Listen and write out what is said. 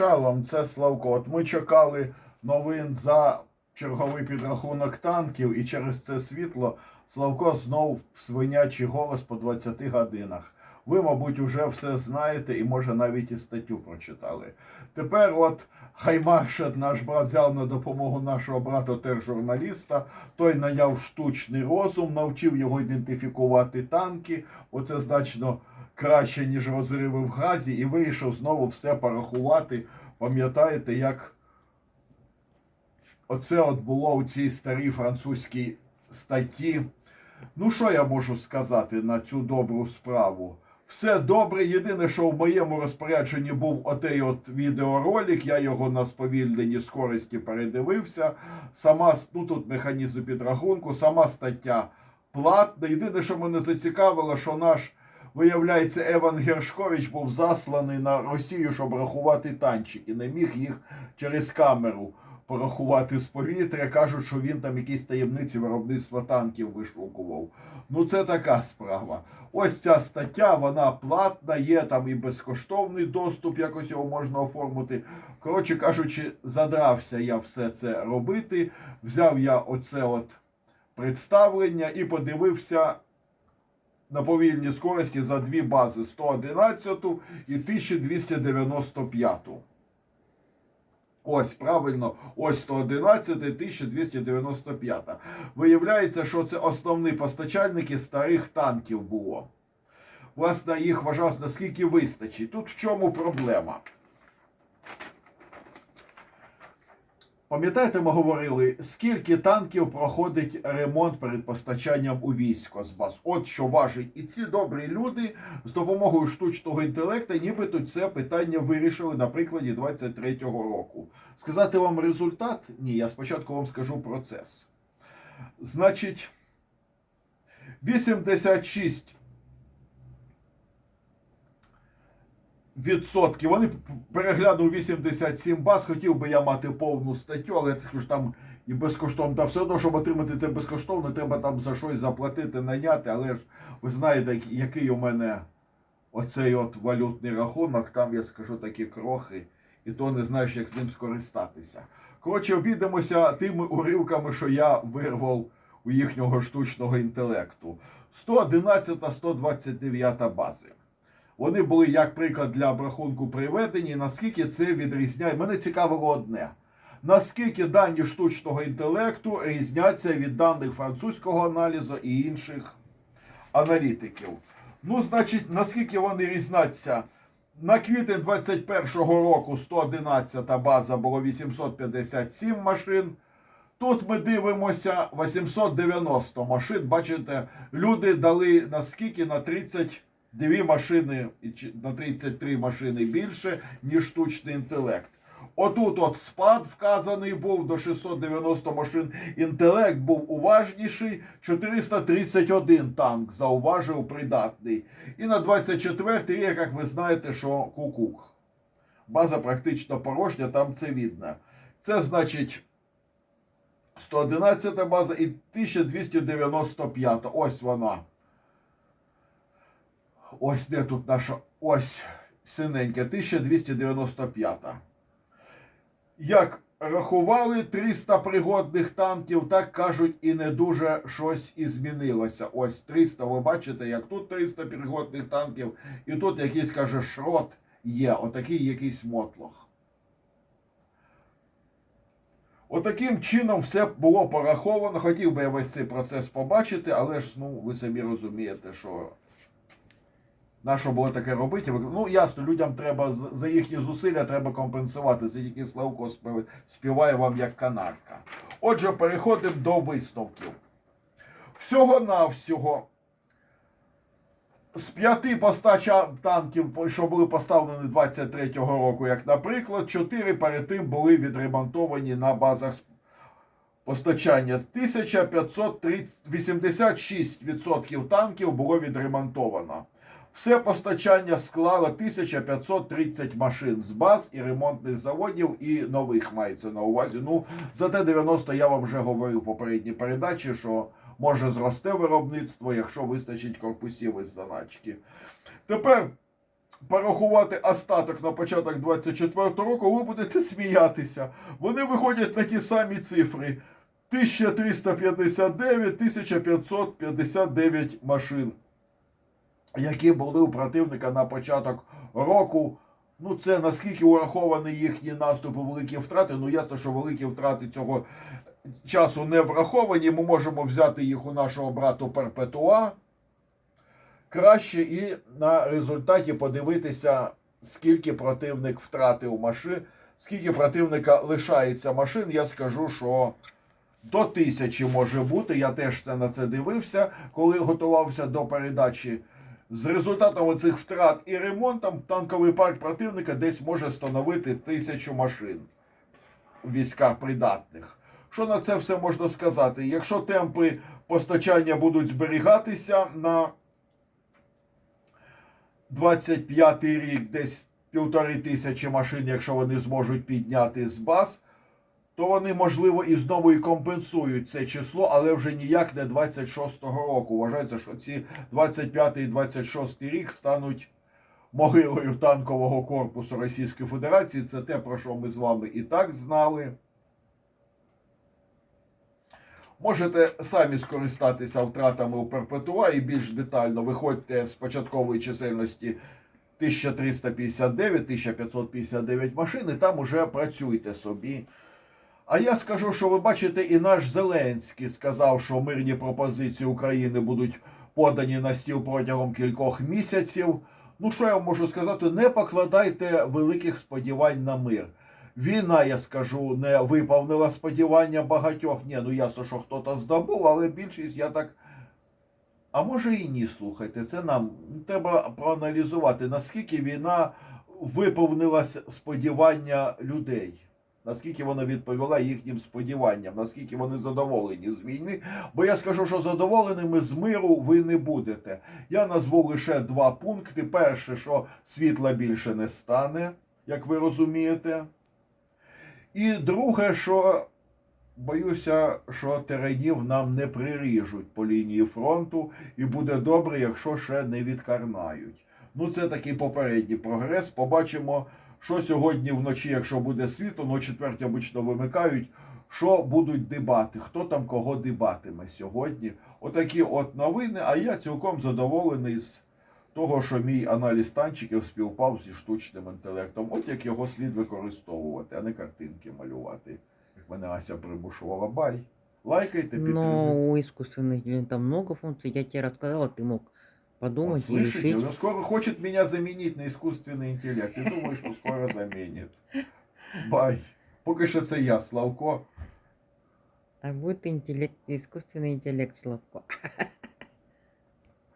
Шалом, це Славко. От ми чекали новин за черговий підрахунок танків, і через це світло Славко знов свинячий голос по 20 годинах. Ви, мабуть, уже все знаєте і, може, навіть і статтю прочитали. Тепер, от Хаймаршет, наш брат, взяв на допомогу нашого брата теж журналіста. Той наняв штучний розум, навчив його ідентифікувати танки. Оце значно краще, ніж розриви в газі, і вирішив знову все порахувати. Пам'ятаєте, як оце от було у цій старій французькій статті. Ну, що я можу сказати на цю добру справу? Все добре. Єдине, що в моєму розпорядженні був отей от відеоролик, я його на сповільненій скорості передивився. Сама ну тут механізм підрахунку, сама стаття платна. Єдине, що мене зацікавило, що наш, виявляється, Еван Гершкович був засланий на Росію, щоб рахувати танчики. Не міг їх через камеру порахувати з повітря. Кажуть, що він там якісь таємниці виробництва танків вишукував. Ну, це така справа. Ось ця стаття, вона платна, є там і безкоштовний доступ, якось його можна оформити. Коротше кажучи, задрався я все це робити. Взяв я оце от представлення і подивився на повільній скорості за дві бази 111 і 1295. Ось правильно, ось 111, 1295. Виявляється, що це основні постачальники старих танків було. Власне, їх вважалось, наскільки вистачить. Тут в чому проблема? Пам'ятаєте, ми говорили, скільки танків проходить ремонт перед постачанням у військо з баз? От що важить. І ці добрі люди з допомогою штучного інтелекту, нібито це питання вирішили на прикладі 23-го року. Сказати вам результат? Ні, я спочатку вам скажу процес. Значить, 86 відсотки. Вони переглянув 87 баз. Хотів би я мати повну статтю, але ж там і безкоштовно. Та все одно, щоб отримати це безкоштовно, треба там за щось заплатити, наняти. Але ж ви знаєте, який у мене оцей от валютний рахунок. Там я скажу такі крохи, і то не знаєш, як з ним скористатися. Коротше, обійдемося тими уривками, що я вирвав у їхнього штучного інтелекту. 111 129 бази. Вони були як приклад для обрахунку приведені. Наскільки це відрізняє? Мене цікавило одне. Наскільки дані штучного інтелекту різняться від даних французького аналізу і інших аналітиків? Ну, значить, наскільки вони різняться? На квітень 21-го року 111 база було 857 машин. Тут ми дивимося 890 машин. Бачите, люди дали наскільки на 30 дві машини на 33 машини більше, ніж штучний інтелект. Отут от спад вказаний був до 690 машин. Інтелект був уважніший. 431 танк зауважив придатний. І на 24 рік, як ви знаєте, що кукук. База практично порожня, там це видно. Це значить 111 база і 1295. Ось вона. Ось де тут наша ось синенька, 1295. Як рахували 300 пригодних танків, так кажуть, і не дуже щось і змінилося. Ось 300, ви бачите, як тут 300 пригодних танків, і тут якийсь каже шрот є, отакий якийсь мотлох. Отаким чином все було пораховано. Хотів би я весь цей процес побачити, але ж ну ви самі розумієте, що на що було таке робити? Ну, ясно, людям треба за їхні зусилля треба компенсувати. Це тільки Славко співає вам як канарка. Отже, переходимо до висновків. Всього-навсього з п'яти постача танків, що були поставлені 23-го року, як наприклад, чотири перед тим були відремонтовані на базах постачання. 1586% танків було відремонтовано. Все постачання склало 1530 машин з баз і ремонтних заводів, і нових мається на увазі. Ну, за Т-90 я вам вже говорив в попередній передачі, що може зросте виробництво, якщо вистачить корпусів із заначки. Тепер порахувати остаток на початок 24 року, ви будете сміятися. Вони виходять на ті самі цифри. 1359, 1559 машин, які були у противника на початок року. Ну, це наскільки ураховані їхні наступи, великі втрати. Ну, ясно, що великі втрати цього часу не враховані. Ми можемо взяти їх у нашого брату Перпетуа. Краще і на результаті подивитися, скільки противник втратив машин, скільки противника лишається машин. Я скажу, що до тисячі може бути. Я теж на це дивився, коли готувався до передачі. З результатом цих втрат і ремонтом танковий парк противника десь може становити тисячу машин в військах придатних. Що на це все можна сказати? Якщо темпи постачання будуть зберігатися на 25 рік, десь півтори тисячі машин, якщо вони зможуть підняти з баз, то вони, можливо, і знову і компенсують це число, але вже ніяк не 26-го року. Вважається, що ці 25 і 26 рік стануть могилою танкового корпусу Російської Федерації. Це те, про що ми з вами і так знали. Можете самі скористатися втратами у Перпетуа і більш детально виходьте з початкової чисельності 1359-1559 машин, і там уже працюйте собі. А я скажу, що ви бачите, і наш Зеленський сказав, що мирні пропозиції України будуть подані на стіл протягом кількох місяців. Ну, що я вам можу сказати? Не покладайте великих сподівань на мир. Війна, я скажу, не виповнила сподівання багатьох. Ні, ну ясно, що хтось здобув, але більшість я так. А може і ні, слухайте, це нам треба проаналізувати, наскільки війна виповнила сподівання людей. Наскільки вона відповіла їхнім сподіванням, наскільки вони задоволені з війни. Бо я скажу, що задоволеними з миру ви не будете. Я назву лише два пункти. Перше, що світла більше не стане, як ви розумієте. І друге, що боюся, що теренів нам не приріжуть по лінії фронту, і буде добре, якщо ще не відкарнають. Ну, це такий попередній прогрес. Побачимо, що сьогодні вночі, якщо буде світло, ну четверті обично вимикають. Що будуть дебати, хто там кого дебатиме сьогодні? Отакі от новини. А я цілком задоволений з того, що мій аналіз танчиків співпав зі штучним інтелектом. От як його слід використовувати, а не картинки малювати. Як мене Ася примушувала бай. Лайкайте, підтримуйте. Но у искусственных интеллектов много функций. Я тебе рассказала, ты мог подумать и Слышите, решить. он скоро хочет меня заменить на искусственный интеллект. И думаю, что скоро заменит. Бай. Поки що це я, Славко. А будет интеллект, искусственный интеллект Славко.